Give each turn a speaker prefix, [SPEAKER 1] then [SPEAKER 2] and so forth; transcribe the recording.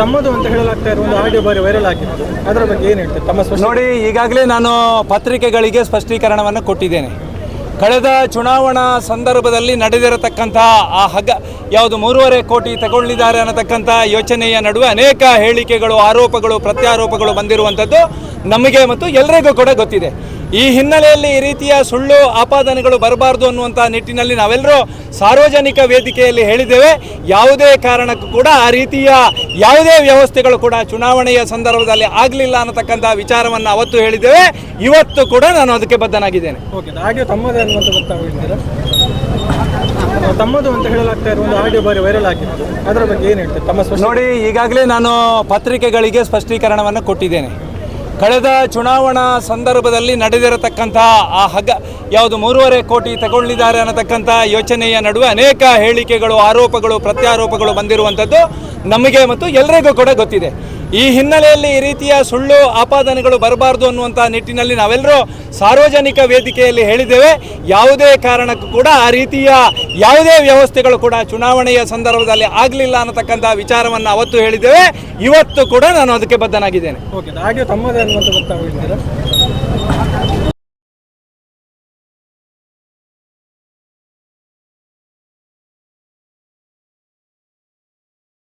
[SPEAKER 1] ತಮ್ಮದು ಅಂತ ಹೇಳಲಾಗ್ತಾ ಇರುವ ಒಂದು ಆಡಿಯೋ ಬಾರಿ ವೈರಲ್ ಆಗಿತ್ತು. ಅದರ ಬಗ್ಗೆ ಏನು ಹೇಳ್ತೀರಿ? ತಮ್ಮ ಸ್ಪಷ್ಟ
[SPEAKER 2] ನೋಡಿ, ಈಗಾಗಲೇ ನಾನು ಪತ್ರಿಕೆಗಳಿಗೆ ಸ್ಪಷ್ಟೀಕರಣವನ್ನು ಕೊಟ್ಟಿದ್ದೇನೆ. ಕಳೆದ ಚುನಾವಣಾ ಸಂದರ್ಭದಲ್ಲಿ ನಡೆದಿರತಕ್ಕಂಥ ಆ ಹಗ್ಗ ಯಾವುದು ಮೂರುವರೆ ಕೋಟಿ ತಗೊಳ್ಳಿದ್ದಾರೆ ಅನ್ನತಕ್ಕಂಥ ಯೋಚನೆಯ ನಡುವೆ ಅನೇಕ ಹೇಳಿಕೆಗಳು, ಆರೋಪಗಳು, ಪ್ರತ್ಯಾರೋಪಗಳು ಬಂದಿರುವಂಥದ್ದು ನಮಗೆ ಮತ್ತು ಎಲ್ಲರಿಗೂ ಕೂಡ ಗೊತ್ತಿದೆ. ಈ ಹಿನ್ನೆಲೆಯಲ್ಲಿ ಈ ರೀತಿಯ ಸುಳ್ಳು ಆಪಾದನೆಗಳು ಬರಬಾರ್ದು ಅನ್ನುವಂಥ ನಿಟ್ಟಿನಲ್ಲಿ ನಾವೆಲ್ಲರೂ ಸಾರ್ವಜನಿಕ ವೇದಿಕೆಯಲ್ಲಿ ಹೇಳಿದ್ದೇವೆ. ಯಾವುದೇ ಕಾರಣಕ್ಕೂ ಕೂಡ ಆ ರೀತಿಯ ಯಾವುದೇ ವ್ಯವಸ್ಥೆಗಳು ಕೂಡ ಚುನಾವಣೆಯ ಸಂದರ್ಭದಲ್ಲಿ ಆಗಲಿಲ್ಲ ಅನ್ನತಕ್ಕಂಥ ವಿಚಾರವನ್ನು ಅವತ್ತು ಹೇಳಿದ್ದೇವೆ. ಇವತ್ತು ಕೂಡ ನಾನು ಅದಕ್ಕೆ ಬದ್ಧನಾಗಿದ್ದೇನೆ.
[SPEAKER 1] ಓಕೆ ಆಡಿಯೋ ತಮ್ಮದೇ ಅಂತ ಹೇಳಲಾಗ್ತಾ ಇರುವ ಒಂದು ಆಡಿಯೋ ಬಾರಿ ವೈರಲ್ ಆಗಿತ್ತು. ಅದರ ಬಗ್ಗೆ ಏನು ಹೇಳ್ತೀರಿ? ತಮ್ಮ
[SPEAKER 2] ನೋಡಿ ಈಗಾಗಲೇ ನಾನು ಪತ್ರಿಕೆಗಳಿಗೆ ಸ್ಪಷ್ಟೀಕರಣವನ್ನು ಕೊಟ್ಟಿದ್ದೇನೆ. ಕಳೆದ ಚುನಾವಣಾ ಸಂದರ್ಭದಲ್ಲಿ ನಡೆದಿರತಕ್ಕಂತಹ ಆ ಹಗ್ಗ ಯಾವುದು ಮೂರುವರೆ ಕೋಟಿ ತಗೊಳ್ಳಿದ್ದಾರೆ ಅನ್ನತಕ್ಕಂಥ ಯೋಚನೆಯ ನಡುವೆ ಅನೇಕ ಹೇಳಿಕೆಗಳು, ಆರೋಪಗಳು, ಪ್ರತ್ಯಾರೋಪಗಳು ಬಂದಿರುವಂಥದ್ದು ನಮಗೆ ಮತ್ತು ಎಲ್ಲರಿಗೂ ಕೂಡ ಗೊತ್ತಿದೆ. ಈ ಹಿನ್ನೆಲೆಯಲ್ಲಿ ಈ ರೀತಿಯ ಸುಳ್ಳು ಆಪಾದನೆಗಳು ಬರಬಾರ್ದು ಅನ್ನುವಂಥ ನಿಟ್ಟಿನಲ್ಲಿ ನಾವೆಲ್ಲರೂ ಸಾರ್ವಜನಿಕ ವೇದಿಕೆಯಲ್ಲಿ ಹೇಳಿದ್ದೇವೆ. ಯಾವುದೇ ಕಾರಣಕ್ಕೂ ಕೂಡ ಆ ರೀತಿಯ ಯಾವುದೇ ವ್ಯವಸ್ಥೆಗಳು ಕೂಡ ಚುನಾವಣೆಯ ಸಂದರ್ಭದಲ್ಲಿ ಆಗಲಿಲ್ಲ ಅನ್ನತಕ್ಕಂಥ ವಿಚಾರವನ್ನು ಅವತ್ತು ಹೇಳಿದ್ದೇವೆ. ಇವತ್ತು ಕೂಡ ನಾನು ಅದಕ್ಕೆ ಬದ್ಧನಾಗಿದ್ದೇನೆ.